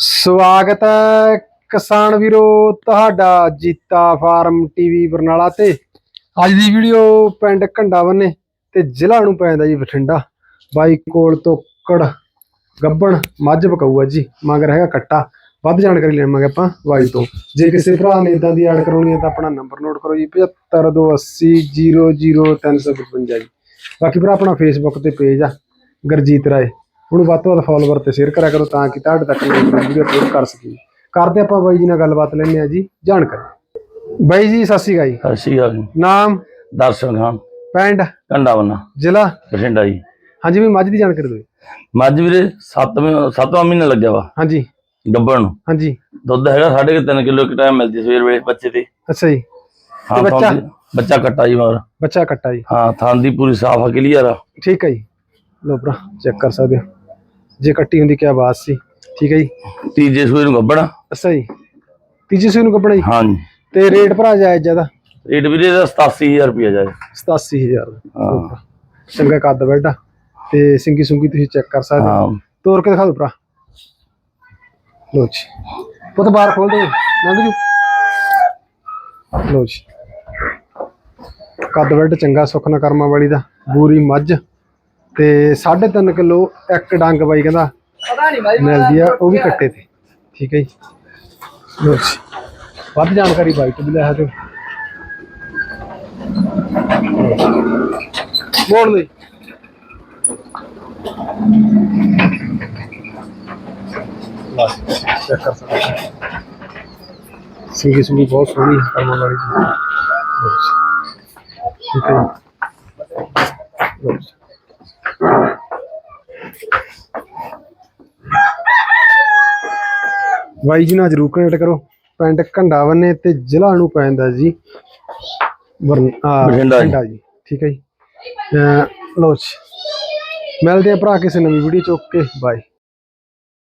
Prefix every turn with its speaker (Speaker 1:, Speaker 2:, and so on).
Speaker 1: ਸਵਾਗਤ ਹੈ ਕਿਸਾਨ ਵੀਰੋ, ਤੁਹਾਡਾ ਜੀਤਾ ਫਾਰਮ ਟੀਵੀ ਬਰਨਾਲਾ ਤੇ। ਅੱਜ ਦੀ ਵੀਡੀਓ ਪਿੰਡ ਘੰਡਾਵੰਨੇ ਤੇ ਜ਼ਿਲ੍ਹਾ ਨੂੰ ਪੈਂਦਾ ਜੀ ਬਠਿੰਡਾ। ਬਾਈ ਕੋਲ ਤੋਕੜ ਗੱਬਣ, ਮੱਝ ਬਕਾਊ ਆ ਜੀ, ਮਗਰ ਹੈਗਾ ਕੱਟਾ। ਵੱਧ ਜਾਣਕਾਰੀ ਲੈਵਾਂਗੇ ਆਪਾਂ ਬਾਈ ਤੋਂ। ਜੇ ਕਿਸੇ ਭਰਾ ਨੇ ਇਦਾਂ ਦੀ ਐਡ ਕਰਾਉਣੀ ਹੈ ਤਾਂ ਆਪਣਾ ਨੰਬਰ ਨੋਟ ਕਰੋ ਜੀ 7528000355 ਜੀ। ਬਾਕੀ ਭਰਾ ਆਪਣਾ ਫੇਸਬੁੱਕ ਤੇ ਪੇਜ ਆ, ਗਰਜੀਤ ਰਾਏ। ਉਹਨੂੰ ਵੱਧ ਤੋਂ ਵੱਧ ਫਾਲੋਵਰ ਤੇ ਸ਼ੇਅਰ ਕਰਿਆ ਕਰੋ ਤਾਂ ਕਿ ਤੁਹਾਡੇ ਤੱਕ ਵੀਡੀਓ ਅਪਲੋਡ ਕਰ ਸਕੀਏ। ਕਰਦੇ ਆਪਾਂ ਬਾਈ ਜੀ ਨਾਲ ਗੱਲਬਾਤ ਲੈਣੇ ਆ ਜੀ ਜਾਣਕਾਰੀ। ਬਾਈ ਜੀ ਸਤਿ ਸ਼੍ਰੀ ਅਕਾਲ ਜੀ।
Speaker 2: ਸਤਿ ਸ਼੍ਰੀ ਅਕਾਲ ਜੀ।
Speaker 1: ਨਾਮ?
Speaker 2: ਦਰਸ਼ਨ ਖਾਨ।
Speaker 1: ਪਿੰਡ?
Speaker 2: ਕੰਡਾ ਬੰਨਾ
Speaker 1: ਜ਼ਿਲ੍ਹਾ?
Speaker 2: ਬਠਿੰਡਾ ਜੀ।
Speaker 1: ਹਾਂਜੀ ਵੀ ਮੱਝ ਦੀ ਜਾਣਕਾਰੀ ਦਿਓ।
Speaker 2: ਮੱਝ ਵੀਰੇ 7ਵੇਂ 7ਵਾਂ ਮਹੀਨਾ ਲੱਗਿਆ ਵਾ।
Speaker 1: ਹਾਂਜੀ।
Speaker 2: ਗੱਭਣ ਨੂੰ।
Speaker 1: ਹਾਂਜੀ।
Speaker 2: ਦੁੱਧ ਹੈਗਾ 3.5 ਕਿਲੋ ਇੱਕ ਟਾਈਮ ਮਿਲਦੀ ਸਵੇਰ ਵੇਲੇ ਬੱਚੇ ਤੇ
Speaker 1: ਅੱਛਾ ਜੀ।
Speaker 2: ਹਾਂ
Speaker 1: ਬੱਚਾ?
Speaker 2: ਬੱਚਾ ਕੱਟਾ ਜੀ ਮਗਰ
Speaker 1: ਬੱਚਾ ਕੱਟਾ ਜੀ।
Speaker 2: ਹਾਂ ਥਾਂ ਦੀ ਪੂਰੀ ਸਾਫ਼ ਆ ਕਲੀਅਰ ਆ।
Speaker 1: ਠੀਕ ਹੈ ਜੀ। ਲੋ ਭਰਾ ਚੈੱਕ ਕਰ ਸਕਦੇ ਹੋ। ਜੇ ਕੱਟੀ ਹੁੰਦੀ ਕਿਆ ਬਾਤ ਸੀ। ਠੀਕ ਹੈ ਜੀ?
Speaker 2: ਤੀਜੇ ਸੂਏ ਨੂੰ ਗੱਭਣ
Speaker 1: ਅੱਛਾ ਜੀ। ਤੀਜੀ ਸੂਈ ਨੂੰ ਕੱਪੜਾ ਜੀ?
Speaker 2: ਹਾਂ ਜੀ
Speaker 1: ਤੇ ਰੇਟ ਭਰਾ ਜਾਇਜ਼ ਜ਼ਿਆਦਾ?
Speaker 2: ਰੇਟ ਵੀਰੇ ਦਾ 87000 ਰੁਪਇਆ ਜਾਏ
Speaker 1: 87000
Speaker 2: ਹਾਂ।
Speaker 1: ਚੰਗਾ ਕੱਦ ਬੈਠਾ ਤੇ ਸਿੰਗੀ ਸੁੰਗੀ ਤੁਸੀਂ ਚੈੱਕ ਕਰ ਸਕਦੇ ਹੋ। ਤੋੜ ਕੇ ਦਿਖਾ ਦਿਓ ਭਰਾ। ਲੋ ਜੀ। ਪੁੱਤ ਬਾਹਰ ਖੋਲ ਦੇ ਲੰਘ ਜੂ ਲੋ ਜੀ। ਕੱਦ ਵੱਡ ਚੰਗਾ ਸੁਖਨਾ ਕਰਮਾ ਵਾਲੀ ਦਾ। ਬੂਰੀ ਮੱਝ। ਤੇ 3.5 ਕਿਲੋ ਇੱਕ ਡੰਗ ਬਾਈ ਕਹਿੰਦਾ ਮਿਲਦੀ ਆ ਉਹ ਵੀ ਕੱਟੇ ਤੇ। ਠੀਕ ਹੈ ਜੀ। ਲੋ ਜੀ। ਵੱਧ ਜਾਣਕਾਰੀ ਬਾਈ ਤੋਂ ਵੀ ਲੈ ਸਕਦੇ ਮੋੜ ਲਈ। ਚੈੱਕ ਕਰ ਸਕਦੇ। ਸਿੰਗੀ ਸੁੰਗੀ ਬਹੁਤ ਸੋਹਣੀ ਕਰਮਾਂ ਵਾਲੀ। ਠੀਕ ਹੈ ਜੀ। ਬਾਈ ਜੀ ਨਾਲ ਜਰੂਰ ਕਨੈਕਟ ਕਰੋ। ਪਿੰਡ ਘੰਡਾਵੰਨੇ ਤੇ ਜ਼ਿਲ੍ਹਾ ਨੂੰ ਪੈਂਦਾ ਜੀ।
Speaker 2: ਬਠਿੰਡਾ ਜੀ।
Speaker 1: ਠੀਕ ਹੈ ਜੀ। ਜੀ। ਮਿਲਦੇ ਆ ਭਰਾ ਕਿਸੇ ਨਵੀਂ ਵੀਡੀਓ ਚ। Okay bye